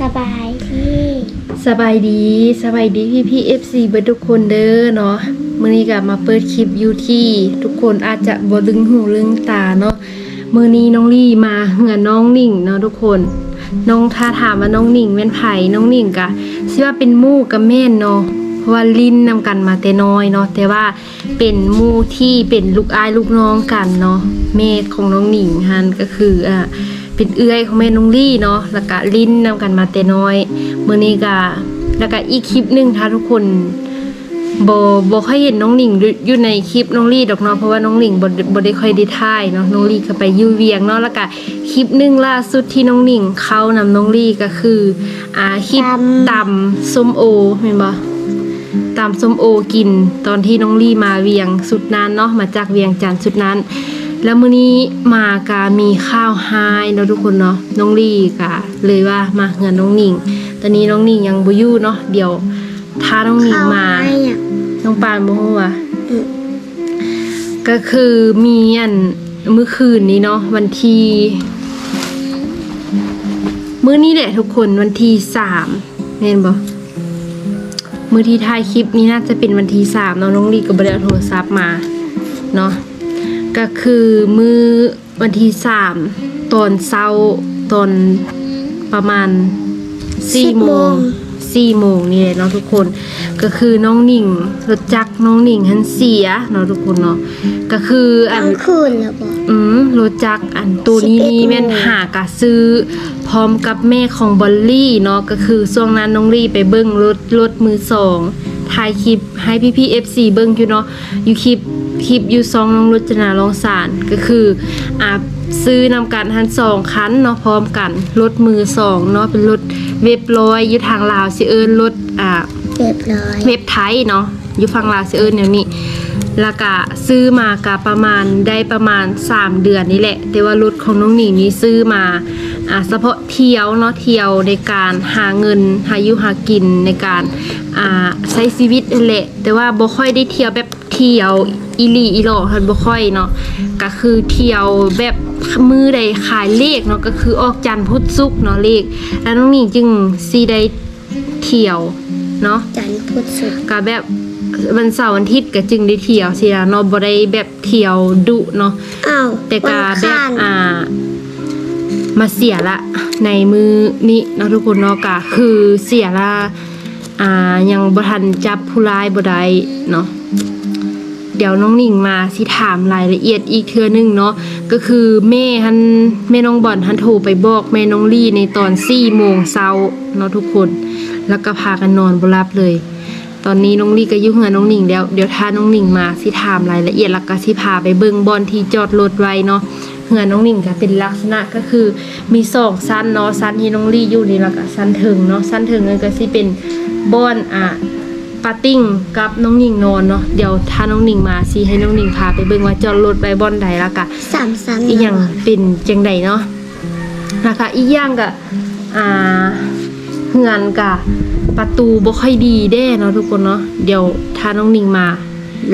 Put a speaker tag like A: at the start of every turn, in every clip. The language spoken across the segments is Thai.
A: สบายที่
B: สบายดีสบายดีพี่พี่เอฟซีเบิดทุกคนเด้อเนาะมื้อนี้ก็มาเปิดคลิปอยู่ที่ทุกคนอาจจะบลึงหูลึงตาเนาะมื้อนี้น้องลี่มาเหือน้องหนิ่งเนาะทุกคน น้องถ้าถามว่าน้องหนิ่งแม่นไผ่น้องหนิ่งก็สิว่าเป็นมู่กับแม่นเนาะเพราะว่าลิ้นนำกันมาแต่น้อยเนาะแต่ว่าเป็นมู่ที่เป็นลูกอายลูกน้องกันเนาะแม่ของน้องหนิ่งฮันก็คืออ่า เป็นเอื้อยของแม่น้องลี่เนาะแล้วก็ลิ้นนำกันมาแต่น้อยมื้อนี้ก็แล้วก็อีกคลิปหนึงถ้าทุกคนบ่บ่ค่อยเห็นน้องหนิงอยู่ในคลิปน้องลี่ดอกเนาะเพราะว่าน้องหนิงบ่บ่ได้ค่อยได้ถ่ายเนาะน้องลี่ก็ไปยู่เวียงเนาะแล้วก็คลิปหนึงล่าสุดที่น้องหนิงเข้านำน้องลี่ก็คืออ่าคลิปตำส้มโอแม่นบ่ตำส้มโอกินตอนที่น้องลี่มาเวียงสุดนั้นเนาะมาจากเวียงจันทน์สุดนั้น แล้วมื้อนี้มากามีข้าวไฮเนาะทุกคนเนาะน้องลี่กะเลยว่ามาเฮือนน้องหนิงตอนนี้น้องหนิงยังบ่อยู่เนาะเดี๋ยวถ้าน้องหนิงมา
A: ให้อะ
B: น้องปานบ่ฮู้ว่า
A: อืม
B: ก็คือมีอันเมื่อคืนนี้เนาะวันที่มื้อนี้แหละทุกคนวันที่สามเห็นบ่มื้อที่ถ่ายคลิปนี้น่าจะเป็นวันที่สามเนาะน้องลี่ก็บ่ได้เอาโทรศัพท์มาเนาะ ก็คือมือวันที่สามตอนเช้าตอนประมาณสี่โมงสี่โมงนี่แหละเนาะทุกคน ก็คือน้องหนิงรถจักรน้องหนิงหันเสียเนาะทุกคนเนาะก็คืออั
A: ก
B: น
A: ลางคืนแล้วบอก
B: อืมรถจักรอันตัวนี้นี่
A: 11
B: แม่นหากะซื้อ พร้อมกับแม่ของบอลลี่เนาะก็คือช่วงนั้นน้องลี่ไปเบิ้งรถรถมือสอง ถ่ายคลิปให้พี่พี่เอฟซีเบิ้งอยู่เนาะอยู่คลิปคลิปอยู่ซองน้องรจนาลองสารก็คืออ่าซื้อนำกันทันสองคันเนาะพร้อมกันรถมือสองเนาะเป็นรถเว็บร้อยอยู่ทางลาวสิเอิญรถอ่า
A: เรียบร้อย
B: เว็บไทยเนาะอยู่ฝั่งลาวซิเอิญเนี่ยนี่แล้วก็ซื้อมากะประมาณได้ประมาณ 3 เดือนนี่แหละ แต่ว่ารถของน้องหนิงนี่ซื้อมาอ่าเฉพาะเที่ยวเนาะเที่ยวในการหาเงินหาอยู่หากินในการอ่าใช้ชีวิตนั่นแหละ แต่ว่าบ่ค่อยได้เที่ยวแบบเที่ยวอีหลีอีหลอทันบ่ค่อยเนาะก็คือเที่ยวแบบมือใดขายเลขเนาะก็คือออกจันทร์พุธศุกร์เนาะเลขแล้วน้องหนิงจึงสิได้เที่ยว เนาะ
A: จันทร์พุธศุกร์
B: ก็แบบวันเสาร์วันอาทิตย์ก็จึงได้เที่ยวสิล่ะเนาะบ่ได้แบบเที่ยวดุเนาะ
A: อ้าว
B: แต่ก็
A: วัน
B: แบบ
A: ข้าน
B: อ่า มาเสียละในมือนี้เนาะทุกคนเนาะก็คือเสียละอ่ายังบ่ทันจับผู้ร้ายบ่ได้เนาะเดี๋ยวน้องหนิงมาสิถามรายละเอียดอีกเทื่อหนึงเนาะก็คือแม่หันแม่น้องบอนหันโทรไปบอกแม่น้องลี่ในตอน4โมงเช้าเนาะทุกคน แล้วก็พากันนอนบ่หลับเลย ตอนนี้น้องลี่ก็อยุ่งกับน้องหนิงแล้วเดี๋ยวถ้าน้องหนิงมาสิถามรายละเอียดแล้วก็สิพาไปเบิ่งบอนที่จอดรถไว้เนาะเหือน้องหนิงก็เป็นลักษณะก็คือมีสองสั้นเนาะสั้นที่น้องลี่อยู่นี่แล้วก็สั้นถึงเนาะสั้นถึงนั่นก็สิเป็นบอนอะปาติ้งกับน้องหนิงนอนเนาะเดี๋ยวถ้าน้องหนิงมาสิให้น้องหนิงพาไปเบิ่งว่าจอดรถไว้บอนใดแล้วก็
A: สามสัน
B: อีกอย่างเป็นจังใดเนาะนะคะอีกอย่างก็อ่า เฮือนกะประตูบ่ค่อยดีเด้เนาะทุกคนเนาะเดี๋ยวถ้าน้องนิงมา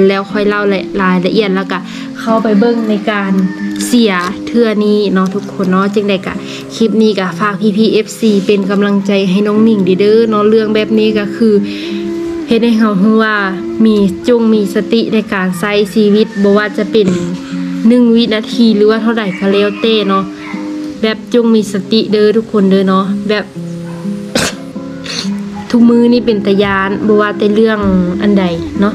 B: แล้วค่อยเล่ารายละเอียดแล้วก็เข้าไปเบิ่งในการเสียเทื่อนี้เนาะทุกคนเนาะจังใดกะคลิปนี้ก็ฝากพี่พี FC เป็นกำลังใจให้น้องหนิงดีเด้อเนาะเรื่องแบบนี้ก็คือเฮ็ดให้เฮาฮู้ว่ามีจงมีสติในการใช้ชีวิตบ่ว่าจะเป็นหนึ่งวินาทีหรือว่าเท่าไหร่ก็แล้วแต่เนาะแบบจงมีสติเด้อทุกคนเด้อเนาะแบบ ทุกมือนี่เป็นตะยานบ่ว่าแต่เรื่องอันใดเนาะ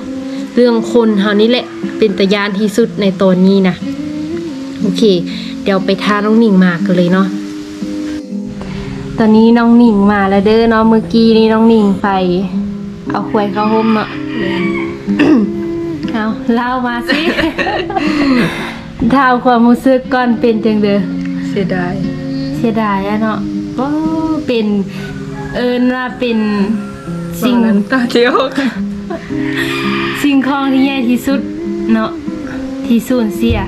B: เรื่องคนเฮานี่แหละเป็นตะยานที่สุดในตอนนี้นะโอเค เดี๋ยวไปท่าน้องหนิงมากันเลยเนาะตอนนี้น้องหนิงมาแล้วเด้อเนาะเมื่อกี้นี้น้องหนิงไป เอาควยเข้าห่มเนาะเอาเล่ามาสิถามความรู้สึกก่อนเป็นจังเด้อ
C: เสียดาย
B: เสียดายอะเนาะก็เป็น เอินว่าเป็นสิ่ง
C: ตอนนั้นตาเดียว
B: สิ่งของที่ใหญ่ที่สุดเนาะที่สูญเสีย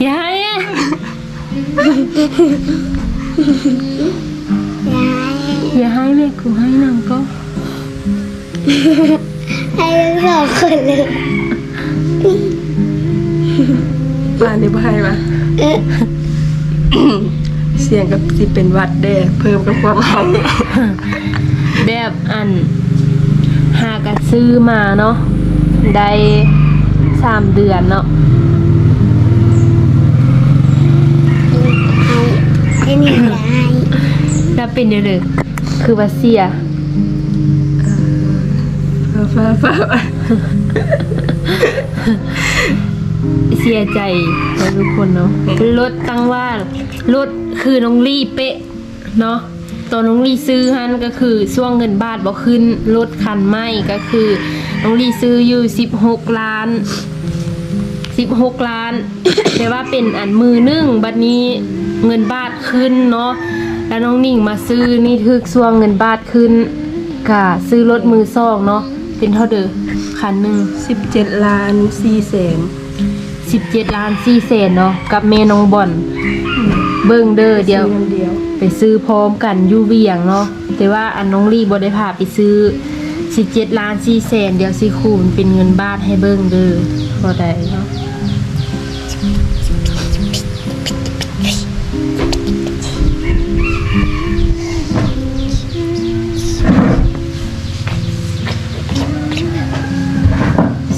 B: อย่าให้อะอย่าให้แม่กูให้น้องก็
A: ให้ทั้งสองคนเลย
C: บ้านนี้บ่ให้ปะ
A: เอ๊ะ
C: เเสียงกับสิเป็นหวัดเด้เพิ่มกับความเฮา
B: แบบอัน หากระซื้อมาเนาะได้สามเดือนเนาะ
A: เอาให้หนึ่งได้
B: แล้วเป็นเดี๋ยวเลยคือว่าเสีย
C: ฟ้าฟ้าฟ้า
B: เสียใจนะทุกคนเนาะรถตั้งว่ารถคือน้องลี่เป๊ะเนาะตอนน้องลี่ซื้อฮันก็คือช่วงเงินบาทบ่ขึ้นรถคันใหม่ก็คือน้องลี่ซื้ออยู่16ล้าน16ล้าน แต่ว่าเป็นอันมือหนึ่งบัดนี้เงินบาทขึ้นเนาะแล้วน้องนิ่งมาซื้อนี่ถึกช่วงเงินบาทขึ้นกะซื้อรถมือสองเนาะเป็นเท่าเดิมคันหนึ่ง
C: 17ล้าน4แสน
B: 17ล้าน4แสนเนาะกับเมน้องบอนเบิ่งเด้อเดียว
C: งินเดียว
B: ไปซื้อพร้อมกันอยู่เวียงเนาะแต่ว่าอันน้องลี่บ่ได้พาไปซื้อ 17ล้าน4แสนเดี๋ยวสิคูณเป็นเงินบาทให้เบิ่งเด้อบ่ได้เนาะ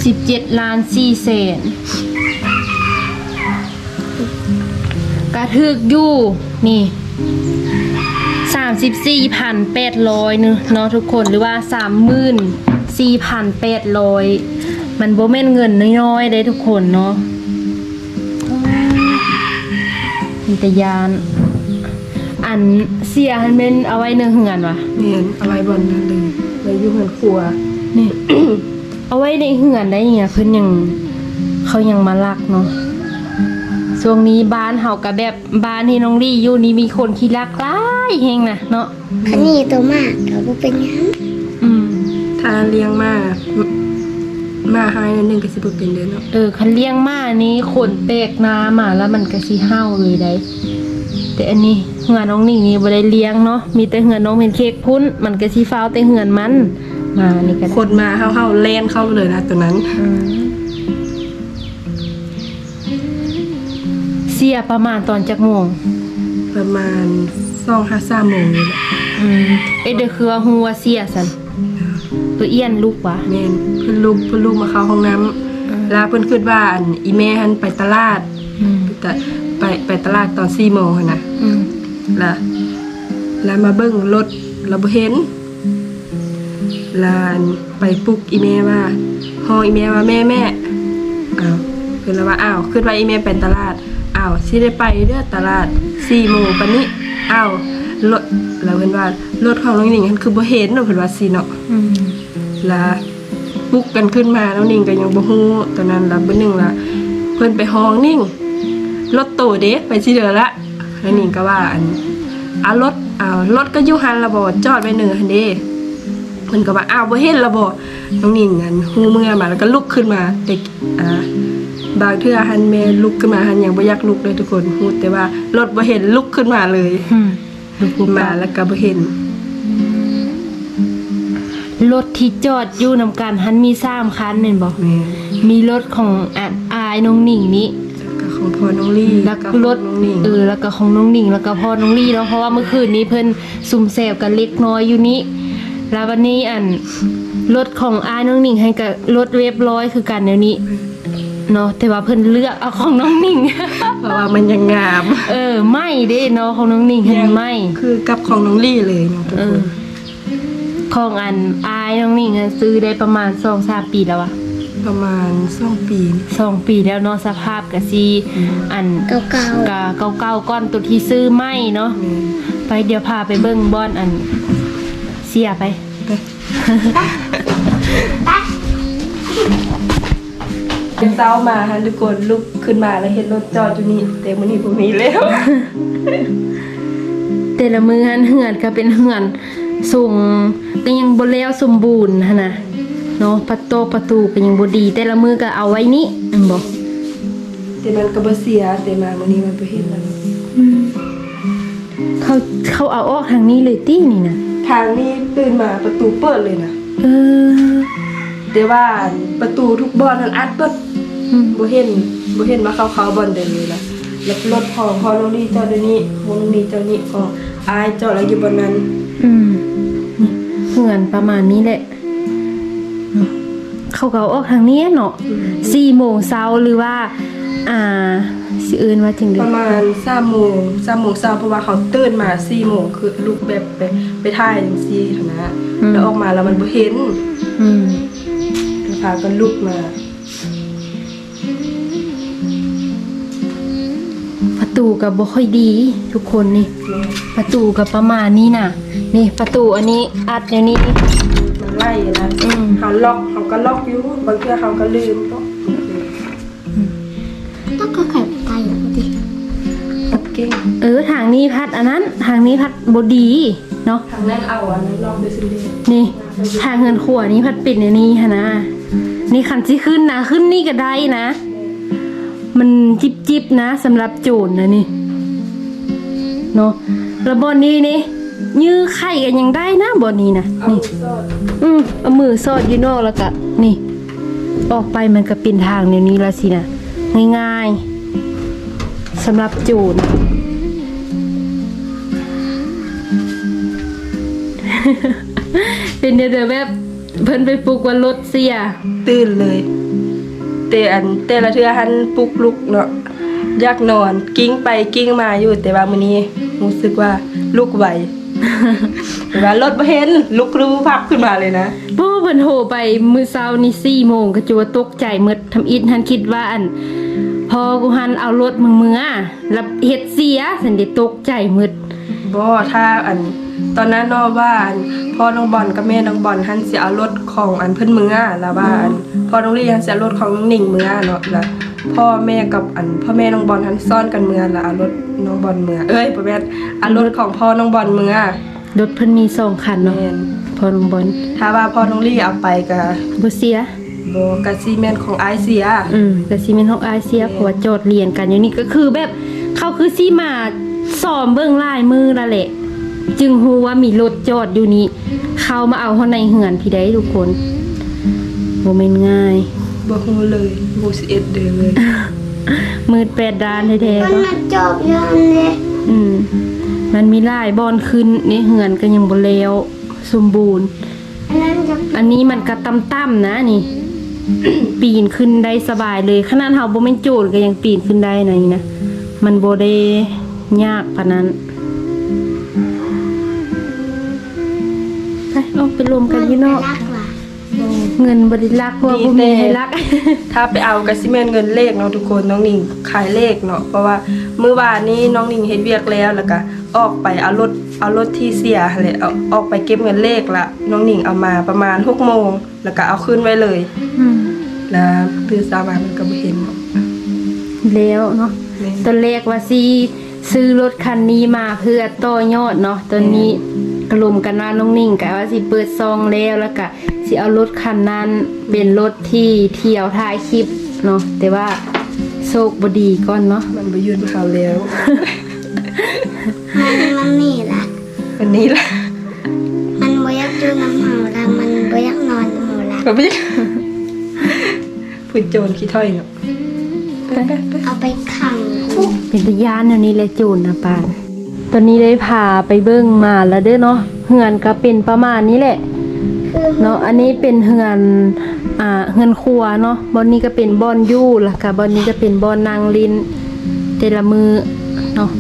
B: สิบเจ็ดล้านสี่แสน ระทึกอยู่นี่สามสิบสี่พันแปดร้อยเนาะทุกคนหรือว่าสามหมื่นสี่พันแปดร้อยมันโบแม่นเงินน้อยๆได้ทุกคนเนาะมีแต่ยานอันเสียหันเป็นเอาไว้เนื้อเหือนวะ
C: แม่นเอาไว้บนนั้นเลยแล้วอยู่เฮือนครัว
B: นี่เอาไว้ในเหือนได้ยังไงเพิ่นยังเขายังมาลักเนาะ ช่วงนี้บ้านเฮากับแบบบ้านที่น้องลี่อยู่นี่มีคนขี้ลักหลายเฮงนะเนาะ
A: คันนี้ตัวมากเราบ่เป็นหยัง
B: อืม
C: ถ้าเลี้ยงมามาหายนั่นหนึงก็สิบ่เป็นเด้อเนาะ
B: เออคันเลี้ยงมานี้คนแปลกหน้ามาแล้วมันก็สิเห่าเลยได้ แต่อันนี้เหือนน้องนี่นี่บ่ได้เลี้ยงเนาะมีแต่เหือนน้องเป็นเค้กพุ้น มันก็สิฟ้าวแต่เหือนมัน มานี่ก็ได้
C: คนมาเฮาๆแล่นเข้าเลยนะตัวนั้น
B: อืม สียประมาณตอนจักโมง
C: ประมาณ2-5-3โมงนี่แหละ
B: อืมเอ็ดเดอคือว่าฮู้ว่าเสียสันตัวเอี้ยนลูกวะ
C: แม่นเพิ่นลูกเพิ่นลูกมาเข้าห้องน้ำลาเพิ่นคิดว่าอันอีแม่หันไปตลาด
B: อืม
C: แต่ไปไปตลาดตอน4โมงหั่นน่ะ
B: อืม
C: แล้วแล้วมาเบิ่งรถเราบ่เห็นแลวอันไปปลุกอีแม่ว่าฮ้องอีแม่ว่าแม่แม่อ้าวเพิ่นเลยว่าอ้าวคิดว่าอีแม่ไปตลาดอ้าว สิได้ไปเด้อตลาด4โมงปานนี้อ้าวรถแล้วเพิ่นว่ารถของน้องหนิงหันคือบ่เห็นเนาะเพิ่นว่าสิเนาะ
B: อืม
C: ละปลุกกันขึ้นมาแล้วนิ่งก็ยังบ่ฮู้ตอนนั้นละเบิ่นึงละเพิ่นไปห้องนิ่งรถโตเด้ไปสิเด้อละแล้วนิ่งก็ว่าอันอารถอ้าวรถก็อยู่หันละบ่จอดไว้เนือหั่นเด้เพิ่นก็ว่าอ้าวบ่เห็นละบ่น้องนิ่งอันฮู้เมื่อมาแล้วก็ลุกขึ้นมาแต่อ่า บางเทื่อหันแม่ลุกขึ้นมาหันยังบ่อยากลุกเลยทุกคนฮู้แต่ว่ารถบ่เห็นลุกขึ้นมาเลย
B: อืม
C: ลุกขึ้นมาแล้วก็บ่เห็น
B: รถที่จอดอยู่นำกันหันมีสามคันเห็นบ่
C: แม่
B: มีรถของอันอายน้องหนิงนี้
C: ก็ของพ่อน้องลี่
B: แล้ว
C: ก็
B: ก็
C: ของ
B: รถ
C: น้องนิ่ง
B: เออแล้วก็ของน้องหนิงแล้วก็พ่อน้องลี่เนาะเพราะว่าเมื่อคืนนี้เพิ่นซุ่มแซวกันเล็กน้อยอยู่นี้แล้ววันนี้อันรถของอายน้องหนิงให้กับรถเรียบร้อยคือกันเดี๋ยวนี้ เนาะแต่ว่าเพิ่นเลือกเอาของน้องหนิง
C: เพราะว่ามันยังงาม
B: เออไม่เด้เนาะของน้องหนิงเห็นไม่
C: คือกับของน้องลี่เลยเนาะทุก
B: เอ
C: ค
B: อนของอันอายน้องหนิงอะซื้อได้ประมาณสองสามปีแล้วอะ
C: ประมาณสองปีนี่
B: สองปีแล้วเนาะสภาพกะซีอัน
A: เก่า
B: กะเก่าๆก้อนตัวที่ซื้อไม่เนาะ
C: แม่น
B: ไปเดี๋ยวพาไปเบิ้งบอนอัน เสียไป
C: เป็น เช้ามาฮะทุกคนลุกขึ้นมาแล้วเห็นรถจอดอยู่นี่แต่มื้อนี้บ่มีแล้ว
B: แต่ละมือหันเหือนก็เป็นเหือนส่งก็ยังบ่แล้วสมบูรณ์หั้นนะเนาะประตูประตูก็ยังบ่ดี แต่ละมือก็เอาไว้นี่อันบ่
C: แต่มันก็บ่เสียแต่มามื้อนี้มันบ่เห็นแล้ว
B: เขาเขาเอาออกทางนี้เลยตี้นี่นะ
C: ทางนี้ตื่นมาประตูเปิดเลยนะ
B: เออ
C: แต่ว่าประตูทุกบานนั้นอัดเปิด
B: อืม
C: บ่เห็นบ่เห็นว่าเขาเข้าบอนได้เลยนะแล้วรถของพอน้องลีจอดอยู่นี่วงนี้จอดนี่ของอายจอดแล้วอยู่บนนั้น
B: อืมนี่เหมือนประมาณนี้แหละเนาะเขาก็เอาออกทางนี้เนาะสี่โมงเช้าหรือว่า อ่าสิเอินว่าจริงเด้
C: ประมาณสามโมงสามโมงเช้าเพราะว่าเขาตื่นมาสี่โมงคือลูกแบบไปไปถ่ายจังซี่นะแล้วออกมาแล้วมันบ่เห็น
B: อืม
C: ก็พากันลุกมา
B: ตูก็บ่ค่อยดี ทุกคนนี่ ประตูก็ประมาณนี้น่ะ นี่ประตูอันนี้อัดอย่างนี้
C: มันไล่นะ
B: อืม
C: เขาล็อกเขาก็ล็อกอยู่บางเทื่อเขาก็ลืมก็
A: ต้องก็ไข่ไก่ปกติ
C: โอเค
B: เออทางนี้พัดอันนั้น ทางนี้พัดบดีเนาะ
C: ทางนั้นเอาอันนั้นล็อกด้วยซิเดน
B: นี่ ทางเงินขวนี้พัดปิดในนี้ฮะนะนี่คันที่ขึ้นนะขึ้นนี่ก็ได้นะ มันจิบจิบๆนะสำหรับโจรนะนี่เนาะแล้วบอนนี้นี่ยื้อไข่กันยังได้นะบอนนี้นะ
C: เอา
B: นี่
C: ซอด
B: อืมเอามือซอดอยู่นอกแล้วก็นี่ ออกไปมันก็เป็นทางแนวนี้ละสินะง่ายๆสำหรับโจรเป็นเดี๋ยวๆแบบเพิ่นไปปลุกว่ารถเสีย
C: ตื่นเลย แต่อันแต่ละเทือหันปลุกลุกเนาะอยากนอนกิ้งไปกิ้งมาอยู่แต่ว่ามื้อนี้รู้สึกว่าลุกไหวแต่ว่ารถบ่เห็นลุกรู้พับขึ้นมาเลยนะ
B: เพราะว่าเพิ่นโทรไปมื้อเช้านี่สี่โมงก็จัวตกใจหมดทำอิดหันคิดว่าอันพอกูหันเอารถมึงเมือแล้วเฮ็ดเสียสันได้ตกใจหมด
C: บ่ถ้าอันตอนนั้นเนาะว่าอันพ่อน้องบอลกับแม่น้องบอลหันสิเอารถของอันเพิ่นมือแล้วว่าอันพ่อน้องลี่หันสิเอารถของน้องหนิงมือเนาะแล้วพ่อแม่กับอันพ่อแม่น้องบอลหันซ่อนกันมือแล้วเอารถน้องบอลมือเอ้ยบ่แม่นเอารถของพ่อน้องบอลมือ
B: รถเพิ่นมีสองคันเนาะ
C: แม่น
B: พอลงบอล
C: ถ้าว่าพ่อน้องลี่เอาไปก็
B: บ่เสีย
C: บ่ก็สิแม่นของอายเสีย
B: อืมแต่ซีเมนต์ของอาเซียเพราะว่าโจทย์เรียนกันอย่างนี้ก็คือแบบเขาคือซีมา ซ้อมเบื้องลายมือละแหละ จึงฮู้ว่ามีรถจอดอยู่นี้ เข้ามาเอาเฮาในเหือนพี่ได้ทุกคนบ่แม่นง่าย
C: บ่ฮู้เลยบ่สิเอ็ดเด้อเลย
B: มืดแปดด้านแท้ๆ
A: มัน
B: เนาะ
A: มาจบยันเลย
B: อืม มันมีหลายบอนขึ้นนี่เหือนก็ยังบ่แล้วสมบูรณ์
A: อันนั้นจะ
B: อันนี้มันก็ต่ำๆนะนี่ ปีนขึ้นได้สบายเลยขนาดเฮาบ่แม่นโจรก็ยังปีนขึ้นได้นะนี่นะมันบ่ได้ ยากปานนั้นไปเอาไปรวมกันอยู่นอก
A: รักว่ะ
B: เงินบ่ได้ลักเพราะว่าบ่มีให้ลัก
C: ถ้าไปเอาก็สิแม่นเงินเลขเนาะทุกคนน้องหนิงขายเลขเนาะเพราะว่ามื้อวานนี้น้องหนิงเฮ็ดเวียกแล้วแล้วก็ออกไปเอารถเอารถที่เสียหั่นแหละเอาออกไปเก็บเงินเลขละน้องหนิงเอามาประมาณ6โมงแล้วก็เอาขึ้นไว้เลย
B: อืม
C: แล้วตื่นเช้ามามันก็บ่เห็นเนาะ
B: แล้วเนาะ
C: แม่
B: ตอนแรกว่าสิ ซื้อรถคันนี้มาเพื่อต่อยอดเนาะตอนนี้กลุ่มกันว่าน้องนิ่งกะว่าสิเปิดซองแล้วแล้วก็สิเอารถคันนั้นเป็นรถที่เที่ยวถ่ายคลิปเนาะแต่ว่าโชคบดีก่อนเนาะ
C: มันบ่ยืนเขาแล้ว
A: มันมันนี่ล่ะ
C: วันนี้ล่ะ
A: มันบ่อยากดูน้ำเห่าละมันบ่อยากนอนน้ำเห่าละ
C: ก็บ่ผู้โจรขี้ถ้อยเนาะไปไปไป
A: เอาไปขังคุก
B: เป็นตะยานแนวนี้แหละจูนนะปานตอนนี้ได้พาไปเบิ่งมาแล้วเด้อเนาะเฮือนก็เป็นประมาณนี้แหละ
A: คือ
B: เนาะอันนี้เป็นเฮือนอ่าเฮือนครัวเนาะบอนนี้ก็เป็นบอนยู่แล้วก็บอนนี้ก็เป็นบอนนางลินแต่ละมือเนาะ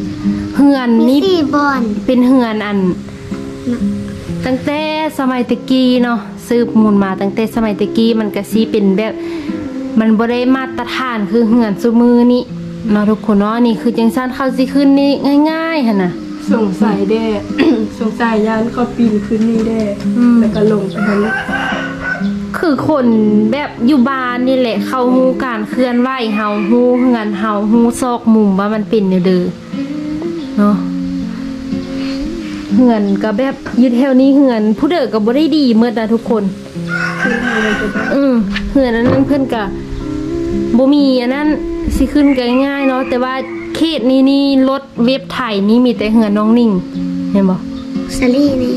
B: เฮือน
A: มี
B: นี่
A: สี่บอน
B: เป็นเฮือนอัน ตั้งแต่สมัยตะกี้เนาะสืบมูลมาตั้งแต่สมัยตะกี้มันก็สิเป็นแบบ มันบ่ได้มาตรฐานคือเฮือนซุมือนี่ เนาะทุกคนเนาะนี่คือจังซั่นเข้าสิขึ้นนี่ง่ายๆหั่นน่ะ
C: สงสัยแด้ สงสัยยานเขาปีนขึ้นนี่แด้
B: อืม
C: แล้วก็ลงไปทางนี้
B: คือคนแบบอยู่บ้านนี่แหละ เขาฮู้การเคลื่อนไหวเฮาฮู้เฮือนเฮาฮู้ซอกมุมว่ามันเป็นแนวเด้อเนาะเฮือนก็แบบอยู่แถวนี้เฮือน ผู้เด้อก็บ่ได้ดีเมื่อนะทุกคน
C: ขึ้นทางเลยจะได้
B: อืมเหือนอันนั้นเพื่อนกะบ่มีอันนั้น สิขึ้นก็ง่ายๆเนาะแต่ว่าเขตนี้นี่รถเว็บไทยนี่มีแต่เหือนน้องนิ่งเห็นบ่
A: สลี่นี่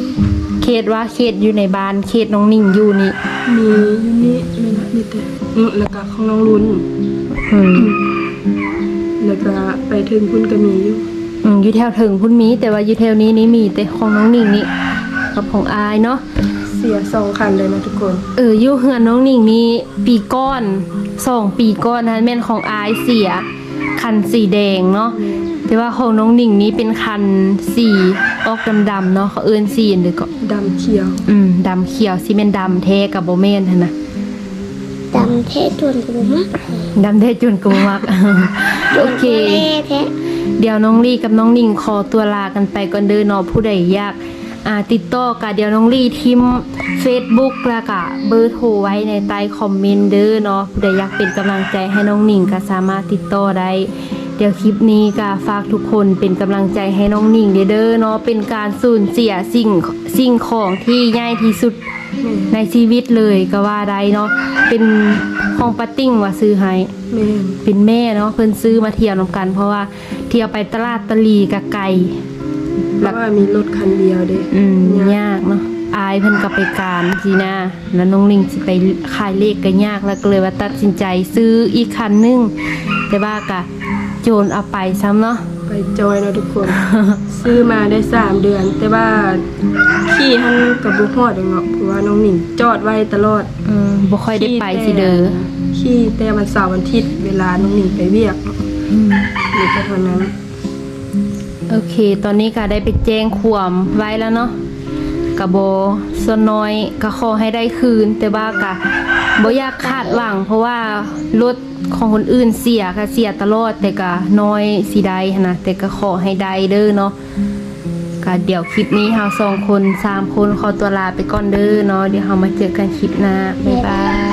B: เขตว่าเขตอยู่ในบ้านเขตน้องนิ่งอยู่นี่
C: มีอยู่นี่ไม่นะมีแต่อืมแล้วก็ของน้องลุ้น
B: อืม
C: แล้วก็ไปถึงพุ่นก็มีอยู่
B: อืมอยู่แถวถึงพุ่นมีแต่ว่าอยู่แถวนี้นี่มีแต่ของน้องหนิงนี่กับของอายเนาะ
C: เสียสองคันเลยนะทุกคน
B: เอออยู่เฮือนน้องหนิงนี่ปีก้อนสองปีก้อนนะแม่นของอายเสีย คันสีแดงเนาะแต่ว่าของน้องหนิงนี้เป็นคันสีออกดำๆเนาะเขาเอิ้นสีอันเดียวก็
C: ดำเขียว
B: อืมดำเขียวซีเมนดำแท้กับโบเมนหั่นนะ
A: ดำเทจวนกูมาก
B: ดำแท้จนกูมักโอเค
A: เล่แท้
B: เดี๋ยวน้องลี่กับน้องนิ่งขอตัวลากันไปก่อนเด้อเนาะผู้ใดอยาก อ่าติดต่อกับเดี๋ยวน้องลี่ทิม Facebook แล้วก็เบอร์โทรไว้ในใต้คอมเมนต์เด้อเนาะผู้ใดอยากเป็นกำลังใจให้น้องนิ่งก็สามารถติดต่อได้เดี๋ยวคลิปนี้ก็ฝากทุกคนเป็นกำลังใจให้น้องนิ่งเด้อเด้อเนาะเป็นการสูญเสียสิ่งสิ่งของที่ใหญ่ที่สุดในชีวิตเลยก็ว่าได้เนาะเป็นของปาติ้งว่าซื้อให้
C: แม่น
B: เป็นแม่เนาะเพิ่นซื้อมาเที่ยวนำกัน เพราะว่าเที่ยวไปตลาดตะลีกะไกล
C: เพราะว่ามีรถคันเดียวเด้
B: อืมยากเนาะอายเพิ่นก็ไปการสินะแล้วน้องลิงสิไปขายเลขก็ยากแล้วก็เลยว่าตัดสินใจซื้ออีกคันหนึงแต่ว่าก็โจรเอาไปซ้ำเนาะ
C: ไปจอยเนาะทุกคน ซื้อมาได้สามเดือน แต่ว่าขี่หันกับบุฮอดเนาะเพราะว่าน้องหนิงจอดไว้ตลอด
B: อืมบ่ค่อยได้ไปสิเด้อ
C: ขี่แต่วันเสาร์วันอาทิตย์เวลาน้องหนิงไปเวียก
B: อืม
C: นี่ก็เท่านั้น
B: โอเค ตอนนี้ก็ได้ไปแจ้งความไว้แล้วเนาะกะโบส่วนน้อยก็ขอให้ได้คืน แต่ว่ากะบ่อยากคาดหวัง เพราะว่ารถของคนอื่นเสียก็เสียตลอดแต่ก็น้อยสิได้นะแต่ก็ขอให้ได้เด้อเนาะก็เดี๋ยวคลิปนี้เฮาสองคนสามคนขอตัวลาไปก่อนเด้อเนาะเดี๋ยวเฮามาเจอกันคลิปหน้าบ๊ายบาย